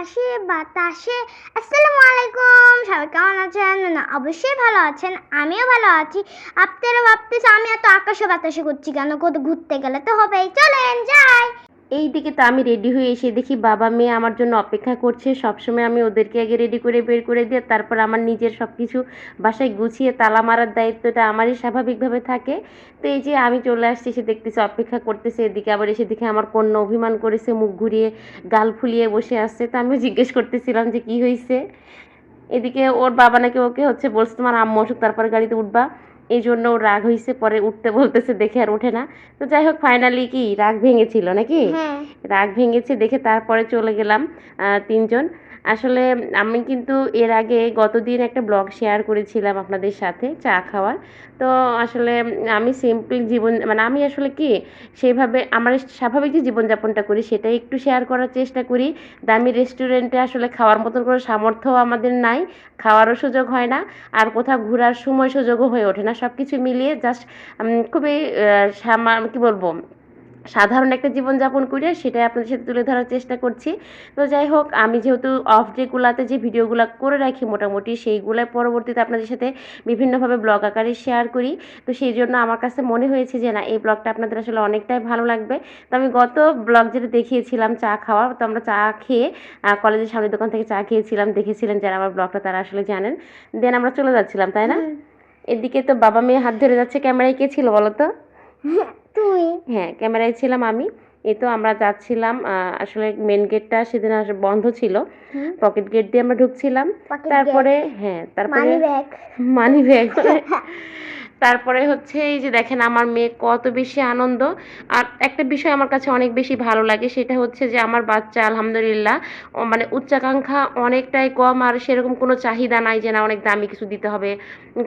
আকাশে বাতাসে। আসসালামু আলাইকুম। সবাই কেমন আছেন? না, অবশ্যই ভালো আছেন। আমিও ভালো আছি। আপনারা ভাবতেছে আমি এত আকাশে বাতাসে করছি কেন? কোথাও ঘুরতে গেলে তো হবেই। চলেন যাই। এই দিকে তো আমি রেডি হয়ে এসে দেখি বাবা মেয়ে আমার জন্য অপেক্ষা করছে। সবসময় আমি ওদেরকে আগে রেডি করে বের করে দিয়ে তারপর আমার নিজের সব কিছু বাসায় গুছিয়ে তালা মারার দায়িত্বটা আমারই স্বাভাবিকভাবে থাকে। তো এই যে আমি চলে আসছি সে দেখতেছি অপেক্ষা করতেছে, এদিকে আবার এসে দেখে আমার কন্যা অভিমান করেছে, মুখ ঘুরিয়ে গাল ফুলিয়ে বসে আসছে তো আমিও জিজ্ঞেস করতেছিলাম যে কি হয়েছে এদিকে ওর বাবা নাকি ওকে হচ্ছে বলছে তোমার আম্মু অসুখ, তারপরে গাড়িতে উঠবা। এই জন্য ওর রাগ হয়েছে পরে উঠতে বলতেছে দেখে আর ওঠে না। তো যাই হোক ফাইনালি কি রাগ ভেঙেছিল নাকি? হ্যাঁ। রাগ ভেঙেছে দেখে তারপরে চলে গেলাম আহ, তিনজন। আসলে আমি কিন্তু এর আগে গতদিন একটা ব্লগ শেয়ার করেছিলাম আপনাদের সাথে চা খাওয়ার। তো আসলে আমি সিম্পল জীবন মানে আমি আসলে কি সেভাবে আমার স্বাভাবিক যে জীবনযাপনটা করি সেটাই একটু শেয়ার করার চেষ্টা করি। দামি রেস্টুরেন্টে আসলে খাওয়ার মতন কোনো সামর্থ্য আমাদের নাই, খাওয়ারও সুযোগ হয় না, আর কোথাও ঘোরার সময় সুযোগও হয়ে ওঠে না। সব কিছু মিলিয়ে জাস্ট খুবই সামা, কী বলব? সাধারণ একটা জীবনযাপন করে সেটাই আপনাদের সাথে তুলে ধরার চেষ্টা করছি। তো যাই হোক আমি যেহেতু অফ ডেগুলাতে যে ভিডিওগুলো করে রাখি মোটামুটি সেইগুলো পরবর্তীতে আপনাদের সাথে বিভিন্নভাবে ব্লগ আকারে শেয়ার করি। তো সেই জন্য আমার কাছে মনে হয়েছে যে না এই ব্লগটা আপনাদের আসলে অনেকটাই ভালো লাগবে। তো আমি গত ব্লগ যেটা দেখিয়েছিলাম চা খাওয়া তো আমরা চা খেয়ে কলেজের সামনের দোকান থেকে চা খেয়েছিলাম দেখেছিলেন যারা আমার ব্লগটা তারা আসলে জানেন। দেন আমরা চলে যাচ্ছিলাম তাই না? এদিকে তো বাবা মেয়ে হাত ধরে যাচ্ছে ক্যামেরায় কে ছিল বলো তো? তুই? হ্যাঁ ক্যামেরায় ছিলাম আমি। এই তো আমরা যাচ্ছিলাম আসলে মেন গেটটা সেদিন আসলে বন্ধ ছিল। পকেট গেট দিয়ে আমরা ঢুকছিলাম। তারপরে হ্যাঁ তারপরে মানি ব্যাগ মানি ব্যাগ তারপরে হচ্ছে এই যে দেখেন আমার মেয়ে কত বেশি আনন্দ। আর একটা বিষয় আমার কাছে অনেক বেশি ভালো লাগে সেটা হচ্ছে যে আমার বাচ্চা আলহামদুলিল্লাহ মানে উচ্চাকাঙ্ক্ষা অনেকটাই কম। আর সেরকম কোনো চাহিদা নাই যে না অনেক দামি কিছু দিতে হবে।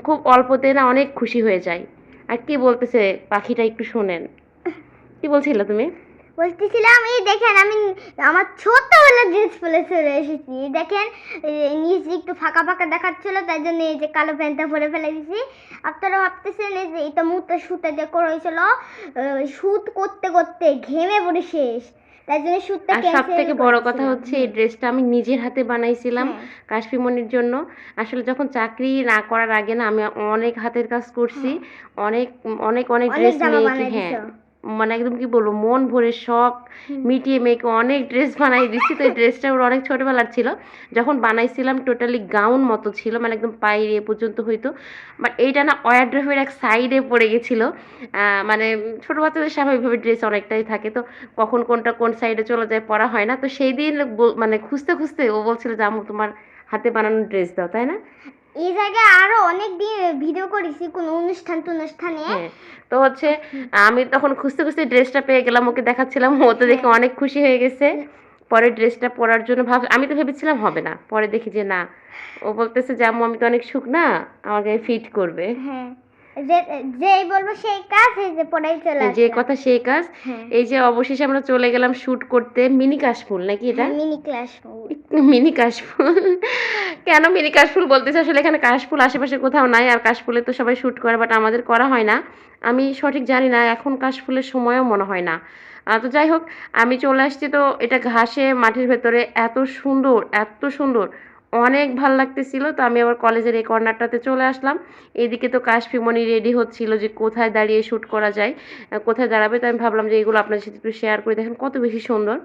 খুব অল্পতে না অনেক খুশি হয়ে যায়। আর কি বলতেছে পাখিটা একটু শোনেন? কি বলছিল তুমি? বলতেছিলাম, এই দেখেন আমি আমার ছোটবেলা ড্রেস পরে চলে এসেছি। দেখেন নিচে একটু ফাঁকা ফাঁকা দেখাচ্ছিল, তাই জন্য এই যে কালো প্যান্টটা পরে ফেলে দিছি। আপনারা ভাবতেছেন এই যে এটা মুহূর্তে সুতা যে করা হয়েছিল সুত করতে করতে ঘেমে পড়ে শেষ। তাই জন্য শুটটা আর সব থেকে বড় কথা হচ্ছে এই ড্রেসটা আমি নিজের হাতে বানাইছিলাম কাশফিমনির জন্য। আসলে যখন চাকরি না করার আগে না আমি অনেক হাতের কাজ করছি অনেক অনেক অনেক অনেক ড্রেস নিয়েছি মেয়েকে হ্যাঁ। মানে একদম কি বলব মন ভরে শখ মিটিয়ে মেয়েকে অনেক ড্রেস বানাই দিচ্ছি তো এই ড্রেসটা ওর অনেক ছোটোবেলার ছিল। যখন বানাইছিলাম টোটালি গাউন মতো ছিল মানে একদম পায়ের এ পর্যন্ত হইতো। বাট এইটা না ওয়ারড্রোফের এক সাইডে পড়ে গেছিল। মানে ছোটো বাচ্চাদের স্বাভাবিকভাবে ড্রেস অনেকটাই থাকে। তো কখন কোনটা কোন সাইডে চলে যায় পরা হয় না। তো সেই দিন মানে খুঁজতে খুঁজতে ও বলছিল যে আম্মু তোমার হাতে বানানো ড্রেস দাও। তাই না? এই জায়গায় আরও অনেক দিন ভিডিও করেছি কোন অনুষ্ঠান টনুষ্ঠানে। হ্যাঁ তো হচ্ছে আমি তখন খুঁজতে খুঁজতে ড্রেসটা পেয়ে গেলাম ওকে দেখাচ্ছিলাম ও তো দেখে অনেক খুশি হয়ে গেছে। পরে ড্রেসটা পরার জন্য ভাব আমি তো ভেবেছিলাম হবে না পরে দেখি যে না। ও বলতেছে যে আমি তো অনেক সুখ না আমাকে ফিট করবে। হ্যাঁ। যেই বলব সেই কাজ এই যে পড়াই চলে যে কথা সেই কাজ হ্যাঁ। এই যে অবশেষে আমরা চলে গেলাম শুট করতে মিনি কাশফুল নাকি এটা? মিনি ক্লাস মিনি কাশফুল। কেন মিনি কাশফুল বলতেছে? আসলে এখানে কাশফুল আশেপাশে কোথাও নাই আর কাশফুলে তো সবাই শ্যুট করে বাট আমাদের করা হয় না। আমি সঠিক জানি না এখন কাশফুলের সময়ও মনে হয় না। তো যাই হোক আমি চলে আসছি তো এটা ঘাসে মাঠের ভেতরে এত সুন্দর এত সুন্দর। অনেক ভালো লাগতেছিল। তো আমি আবার কলেজের এই কর্নারটাতে চলে আসলাম। এদিকে তো কাশফিমনি রেডি হচ্ছিল যে কোথায় দাঁড়িয়ে শ্যুট করা যায় কোথায় দাঁড়াবে। তো আমি ভাবলাম যে এগুলো আপনাদের সাথে একটু শেয়ার করে। দেখেন কত বেশি সুন্দর।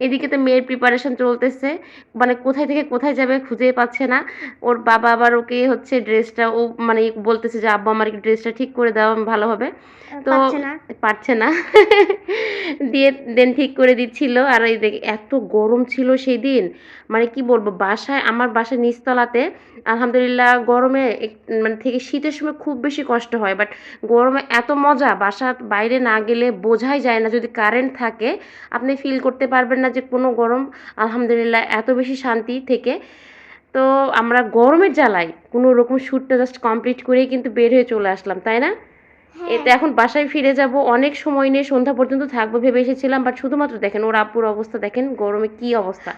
এদিকে তো মেয়ের প্রিপারেশন চলতেছে। মানে কোথায় থেকে কোথায় যাবে খুঁজে পাচ্ছে না। ওর বাবা আবার ওকে হচ্ছে ড্রেসটা ও মানে বলতেছে যে আব্বা আমার ড্রেসটা ঠিক করে দাও ভালো হবে। তো পারছে না। দিয়ে দেন ঠিক করে দিচ্ছিল। আর এই দেখ এত গরম ছিল সেই দিন মানে কি বলব বাসায় আমার বাসায় নিচতলাতে আলহামদুলিল্লাহ গরমে মানে থেকে শীতের সময় খুব বেশি কষ্ট হয়। বাট গরমে এত মজা বাসার বাইরে না গেলে বোঝাই যায় না। যদি কারেন্ট থাকে আপনি ফিল করতে পারবেন না যে কোনো গরম আলহামদুলিল্লাহ এত বেশি শান্তি থেকে। তো আমরা গরমের জ্বালায় কোনো রকম শ্যুটটা জাস্ট কমপ্লিট করেই কিন্তু বের হয়ে চলে আসলাম তাই না? এতে এখন বাসায় ফিরে যাব অনেক সময় নিয়ে সন্ধ্যা পর্যন্ত থাকব ভেবে এসেছিলাম বাট শুধুমাত্র দেখেন ওর আপুর অবস্থা দেখেন গরমে কি অবস্থা।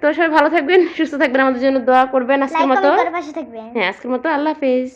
তো সবাই ভালো থাকবেন সুস্থ থাকবেন আমাদের জন্য দোয়া করবেন আজকের মতো। হ্যাঁ আজকের মতো আল্লাহ হাফেজ।